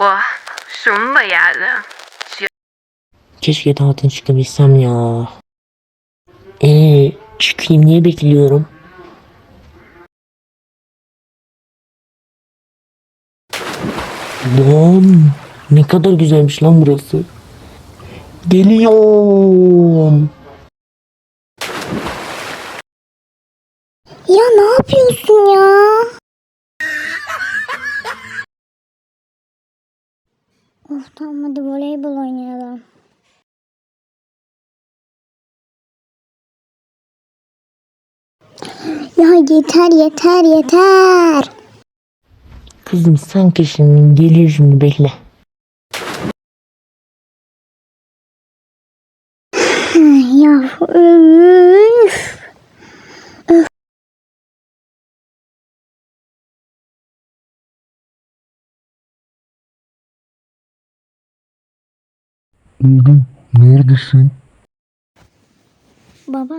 Oh, şunu da geldi. Keşke dağdan çıkabilsem ya. Eee çıkayım niye bekliyorum? Lan ne kadar güzelmiş lan burası. Geliyorum. Ya ne yapıyorsun ya? Of tamam hadi voleybol oynayalım. Ya yeter yeter yeter. Kızım sanki şimdi geliyor şimdi bekle. Ya üf. Oğlum neredesin? Baba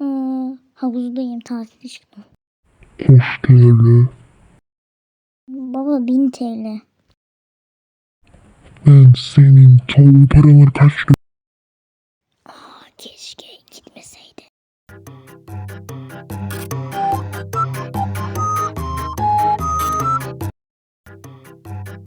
ıı, havuzdayım tatile çıktım. Hoş TL. Baba 1000 TL. Ben senin çoğu paramı kaç